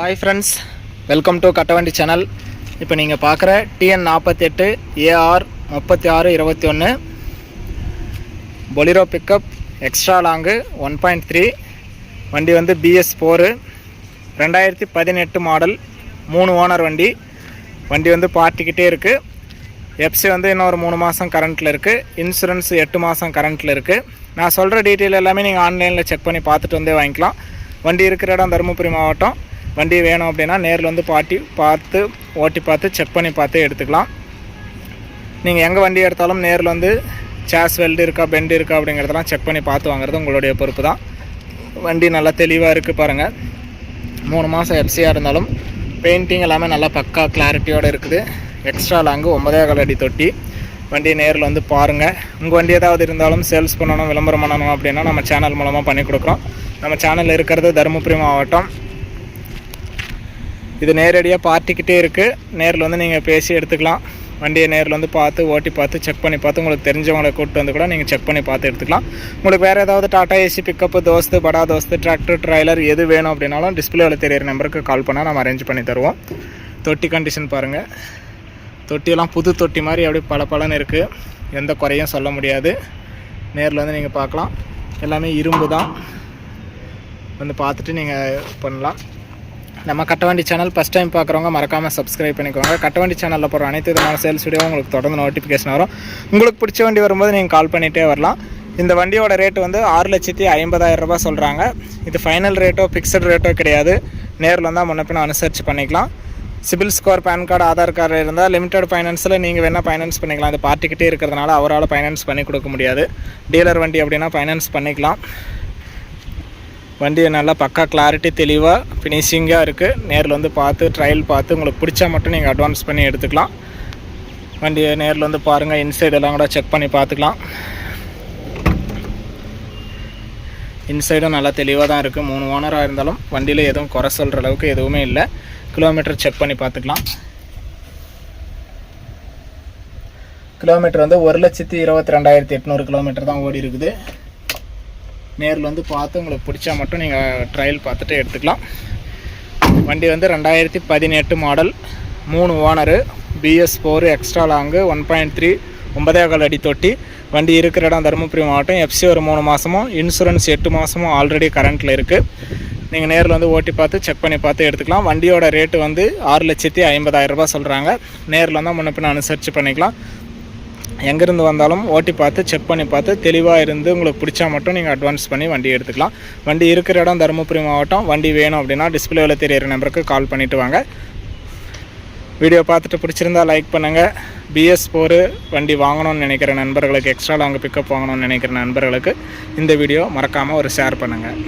Hi friends welcome to Kattavandi channel இப்போ நீங்கள் பார்க்குற டிஎன் நாற்பத்தெட்டு ஏஆர் முப்பத்தி ஆறு இருபத்தி ஒன்று Bolero pickup extra long one point three வண்டி வந்து பிஎஸ் ஃபோரு ரெண்டாயிரத்தி பதினெட்டு மாடல் மூணு ஓனர் வண்டி. வண்டி வந்து பார்ட்டிக்கிட்டே இருக்குது எஃப்சி வந்து இன்னும் ஒரு மூணு மாதம் கரண்ட்டில் இருக்குது இன்சூரன்ஸ் எட்டு மாதம் கரண்ட்டில் இருக்குது நான் சொல்கிற டீட்டெயில் எல்லாமே நீங்கள் ஆன்லைனில் செக் பண்ணி பார்த்துட்டு வந்தே வாங்கிக்கலாம். வண்டி இருக்கிற இடம் தருமபுரி மாவட்டம். வண்டி வேணும் அப்படின்னா நேரில் வந்து பாட்டி பார்த்து ஓட்டி பார்த்து செக் பண்ணி பார்த்து எடுத்துக்கலாம். நீங்கள் எங்கே வண்டி எடுத்தாலும் நேரில் வந்து சேஸ் வெல்டு இருக்கா பெண்டு இருக்கா அப்படிங்கிறதெல்லாம் செக் பண்ணி பார்த்து வாங்குறது உங்களுடைய பொறுப்பு தான். வண்டி நல்லா தெளிவாக இருக்குது பாருங்கள் மூணு மாதம் எஃப்சியாக இருந்தாலும் பெயிண்டிங் எல்லாமே நல்லா பக்கா கிளாரிட்டியோடு இருக்குது. எக்ஸ்ட்ரா லாங்கு ஒன்பதே கால் அடி தொட்டி. வண்டி நேரில் வந்து பாருங்கள் உங்கள் வண்டி ஏதாவது இருந்தாலும் சேல்ஸ் பண்ணணும் விளம்பரம் பண்ணணும் அப்படின்னா நம்ம சேனல் மூலமாக பண்ணி கொடுக்குறோம். நம்ம சேனல் இருக்கிறது தருமபுரி மாவட்டம். இது நேரடியாக பார்ட்டிக்கிட்டே இருக்குது நேரில் வந்து நீங்கள் பேசி எடுத்துக்கலாம். வண்டியை நேரில் வந்து பார்த்து ஓட்டி பார்த்து செக் பண்ணி பார்த்து உங்களுக்கு தெரிஞ்சவங்களை கூப்பிட்டு வந்து கூட நீங்கள் செக் பண்ணி பார்த்து எடுத்துக்கலாம். உங்களுக்கு வேறு ஏதாவது டாட்டா ஏசி பிக்கப்பு தோஸ்து படா தோஸ்து டிராக்டர் ட்ரைலர் எது வேணும் அப்படின்னாலும் டிஸ்பிளேவில் தெரியிற நம்பருக்கு கால் பண்ணால் நம்ம அரேஞ்ச் பண்ணி தருவோம். தொட்டி கண்டிஷன் பாருங்கள் தொட்டியெல்லாம் புது தொட்டி மாதிரி அப்படியே பல பலன்னு இருக்குது எந்த குறையும் சொல்ல முடியாது. நேரில் வந்து நீங்கள் பார்க்கலாம். எல்லாமே இரும்பு தான். வந்து பார்த்துட்டு நீங்கள் பண்ணலாம். நம்ம கட்டவண்டி சேனல் ஃபஸ்ட் டைம் பார்க்குறவங்க மறக்காமல் சப்ஸ்கிரைப் பண்ணிக்கோங்க. கட்டவண்டி சேனலில் போகிற அனைத்து விதமான சேல்ஸ் வீடியோ உங்களுக்கு தொடர்ந்து நோட்டிஃபிகேஷன் வரும். உங்களுக்கு பிடிச்ச வண்டி வரும்போது நீங்கள் கால் பண்ணிகிட்டே வரலாம். இந்த வண்டியோட ரேட்டு வந்து ஆறு லட்சத்தி ஐம்பதாயிரம் ரூபா சொல்கிறாங்க இது ஃபைனல் ரேட்டோ ஃபிக்ஸட் ரேட்டோ கிடையாது. நேரில் வந்தால் முன்னப்பின அனுசரித்து பண்ணிக்கலாம். CIBIL score PAN card Aadhaar card limited limited ஃபைனான்ஸில் நீங்கள் வேணால் ஃபைனான்ஸ் பண்ணிக்கலாம். அது பார்ட்டிக்கிட்டே இருக்கிறதுனால அவரால் ஃபைனான்ஸ் பண்ணி கொடுக்க முடியாது. டீலர் வண்டி அப்படின்னா ஃபைனான்ஸ் பண்ணிக்கலாம். வண்டியை நல்லா பக்கா கிளாரிட்டி தெளிவாக ஃபினிஷிங்காக இருக்குது நேரில் வந்து பார்த்து ட்ரையல் பார்த்து உங்களுக்கு பிடிச்சா மட்டும் நீங்கள் அட்வான்ஸ் பண்ணி எடுத்துக்கலாம். வண்டியை நேரில் வந்து பாருங்கள் இன்சைடு எல்லாம் கூட செக் பண்ணி பார்த்துக்கலாம். இன்சைடும் நல்லா தெளிவாக தான் இருக்குது மூணு ஓனராக இருந்தாலும் வண்டியில் எதுவும் குறை சொல்கிற அளவுக்கு எதுவுமே இல்லை. கிலோமீட்டர் செக் பண்ணி பார்த்துக்கலாம். கிலோமீட்டர் வந்து ஒரு லட்சத்தி இருபத்தி ரெண்டாயிரத்தி எட்நூறு கிலோமீட்டர் தான் ஓடி இருக்குது. நேரில் வந்து பார்த்து உங்களுக்கு பிடிச்சா மட்டும் நீங்கள் ட்ரையல் பார்த்துட்டு எடுத்துக்கலாம். வண்டி வந்து ரெண்டாயிரத்தி பதினெட்டு மாடல் மூணு owner BS four extra long one point three ஒன்பதே கால் அடி தொட்டி. வண்டி இருக்கிற இடம் தருமபுரி மாவட்டம் எஃப்சி ஒரு மூணு மாதமும் இன்சூரன்ஸ் எட்டு மாதமும் ஆல்ரெடி கரண்ட்டில் இருக்குது நீங்கள் நேரில் வந்து ஓட்டி பார்த்து செக் பண்ணி பார்த்து எடுத்துக்கலாம். வண்டியோட ரேட்டு வந்து ஆறு லட்சத்தி ஐம்பதாயிரம் சொல்கிறாங்க நேரில் வந்தால் முன்ன பின்ன அனுசரித்து பண்ணிக்கலாம். எங்கேருந்து வந்தாலும் ஓட்டி பார்த்து செக் பண்ணி பார்த்து தெளிவாக இருந்து உங்களுக்கு பிடிச்சா மட்டும் நீங்கள் அட்வான்ஸ் பண்ணி வண்டி எடுத்துக்கலாம். வண்டி இருக்கிற இடம் தருமபுரி மாவட்டம். வண்டி வேணும் அப்படின்னா டிஸ்பிளேவில் தெரியிற நம்பருக்கு கால் பண்ணிவிட்டு வாங்க. வீடியோ பார்த்துட்டு பிடிச்சிருந்தா லைக் பண்ணுங்கள் பிஎஸ் ஃபோரு வண்டி வாங்கணும்னு நினைக்கிற நண்பர்களுக்கு எக்ஸ்ட்ரா லாங் பிக்கப் வாங்கணும்னு நினைக்கிற நண்பர்களுக்கு இந்த வீடியோ மறக்காமல் ஒரு ஷேர் பண்ணுங்கள்